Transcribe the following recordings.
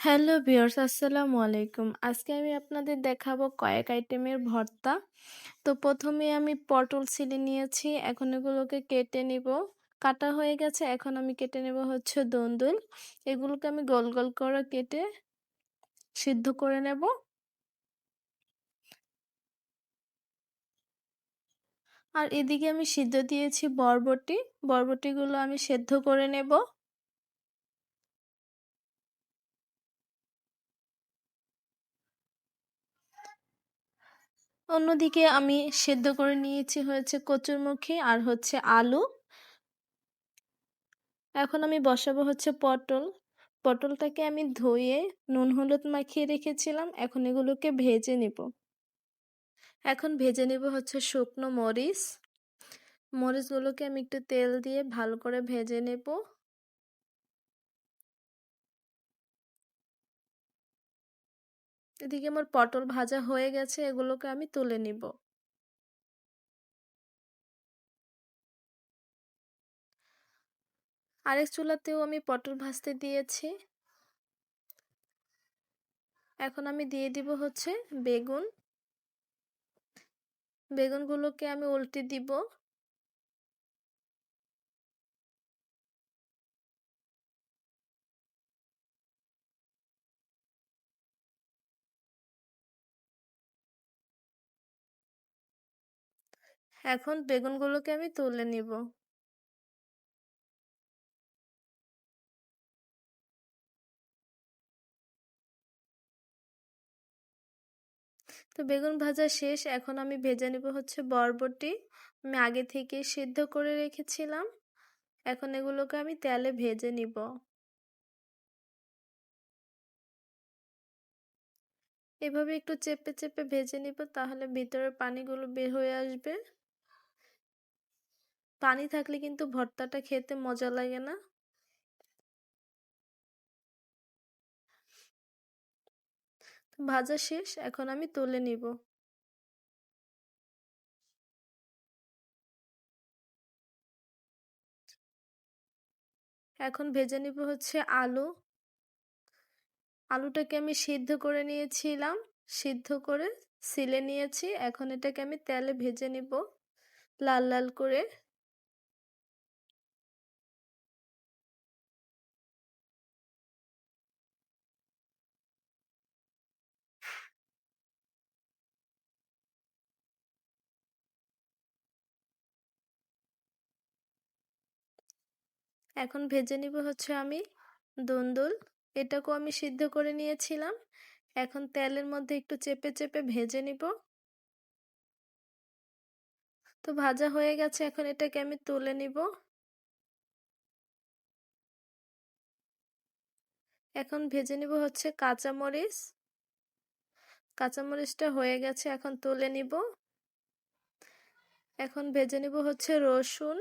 Hello viewers, আসসালামু আলাইকুম। আজকে আমি আপনাদের দেখাবো কয়েক আইটেমের ভর্তা। তো প্রথমে আমি পটল ছিলে নিয়েছি, এখন এগুলোকে কেটে নিব। কাটা হয়ে গেছে, এখন আমি কেটে নেব হচ্ছে দন্দুল। এগুলোকে আমি গোল গোল করে কেটে সিদ্ধ করে নেব। আর এদিকে আমি সিদ্ধ দিয়েছি বরবটি। বরবটিগুলো আমি সেদ্ধ করে নেব। অন্যদিকে আমি সেদ্ধ করে নিয়েছি হয়েছে কচুরমুখী আর হচ্ছে আলু। এখন আমি বসাবো হচ্ছে পটল। পটলটাকে আমি ধুয়ে নুন হলুদ মাখিয়ে রেখেছিলাম, এখন এগুলোকে ভেজে নেব। এখন ভেজে নেব হচ্ছে শুকনো মরিচ। মরিচগুলোকে আমি একটু তেল দিয়ে ভালো করে ভেজে নেব। এদিকে আমার পটল ভাজা হয়ে গেছে, এগুলোকে আমি তুলে নিব। আরেক চুলাতেও আমি পটল ভাজতে দিয়েছি। এখন আমি দিয়ে দিব হচ্ছে বেগুন। বেগুনগুলোকে আমি উল্টে দিব। এখন বেগুনগুলোকে আমি তুলে নিব। তো বেগুন ভাজা শেষ, এখন আমি ভেজে নেব হচ্ছে বরবটি। আমি আগে থেকে সিদ্ধ করে রেখেছিলাম। এখন এগুলোকে আমি তেলে ভেজে নিব। এভাবে একটু চেপে চেপে ভেজে নিব, তাহলে ভিতরের পানিগুলো বের হয়ে আসবে। পানি থাকলে কিন্তু ভর্তাটা খেতে মজা লাগে না? ভাজা শেষ, এখন আমি তুলে নিব। এখন ভেজে নিব হচ্ছে আলু। আলুটাকে আমি সিদ্ধ করে নিয়েছিলাম, সিদ্ধ করে, সিলে নিয়েছি। এখন এটাকে আমি তেলে ভেজে নিব, লাল লাল করে। এখন ভেজে নিব হচ্ছে আমি দুন্দুল। এটাকেও আমি সিদ্ধ করে নিয়েছিলাম। এখন তেলের মধ্যে একটু চেপে চেপে ভেজে নিব। তো ভাজা হয়ে গেছে, এখন এটাকে আমি তুলে নিব। এখন ভেজে নিব হচ্ছে কাঁচামরিচ। কাঁচামরিচটা হয়ে গেছে, এখন তুলে নিব। এখন ভেজে নিব হচ্ছে রসুন।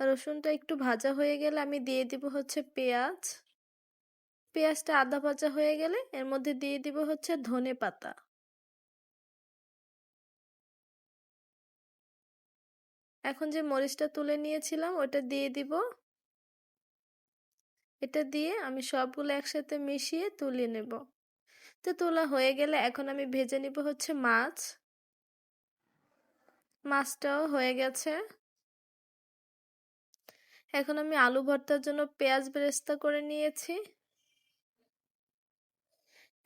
রসুনটা একটু ভাজা হয়ে গেলে আমি দিয়ে দিব হচ্ছে পেঁয়াজ। পেঁয়াজটা আদা ভাজা হয়ে গেলে এর মধ্যে দিয়ে দিব হচ্ছে ধনে পাতা। এখন যে মরিচটা তুলে নিয়েছিলাম ওটা দিয়ে দিব। এটা দিয়ে আমি সবগুলো একসাথে মিশিয়ে তুলে নেব। তো তোলা হয়ে গেলে এখন আমি ভেজে নিব হচ্ছে মাছ। মাছটাও হয়ে গেছে। এখন আমি আলু ভর্তার জন্য পেঁয়াজ বেরেস্তা করে নিয়েছি।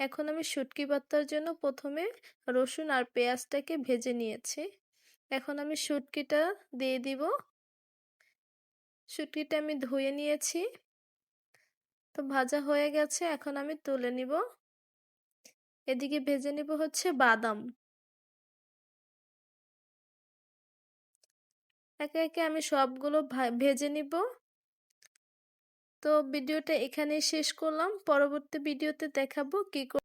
এখন আমি শুটকি ভর্তার জন্য প্রথমে রসুন আর পেঁয়াজটাকে ভেজে নিয়েছি। এখন আমি শুটকিটা দিয়ে দিব। শুটকিটা আমি ধুয়ে নিয়েছি। তো ভাজা হয়ে গেছে, এখন আমি তুলে নিব। এদিকে ভেজে নিব হচ্ছে বাদাম। একে একে আমি সবগুলো ভেজে নিব। তো ভিডিওটা এখানেই শেষ করলাম। পরবর্তী ভিডিওতে দেখাবো কি